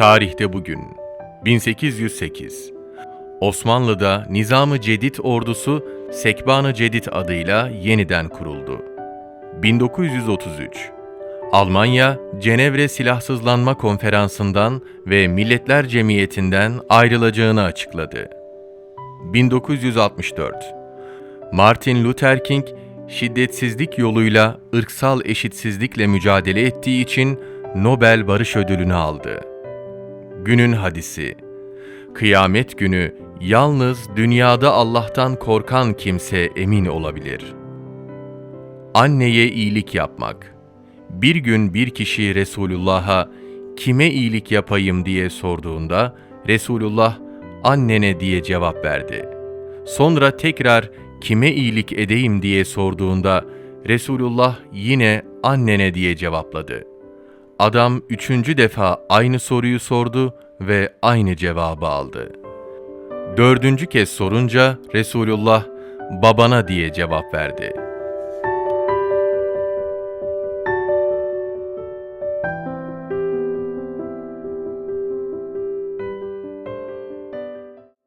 Tarihte bugün 1808 Osmanlı'da Nizam-ı Cedid ordusu Sekban-ı Cedid adıyla yeniden kuruldu. 1933 Almanya, Cenevre Silahsızlanma Konferansı'ndan ve Milletler Cemiyeti'nden ayrılacağını açıkladı. 1964 Martin Luther King, şiddetsizlik yoluyla ırksal eşitsizlikle mücadele ettiği için Nobel Barış Ödülünü aldı. Günün hadisi Kıyamet günü yalnız dünyada Allah'tan korkan kimse emin olabilir. Anneye iyilik yapmak. Bir gün bir kişi Resulullah'a kime iyilik yapayım diye sorduğunda Resulullah annene diye cevap verdi. Sonra tekrar kime iyilik edeyim diye sorduğunda Resulullah yine annene diye cevapladı. Adam üçüncü defa aynı soruyu sordu ve aynı cevabı aldı. Dördüncü kez sorunca Resulullah babana diye cevap verdi.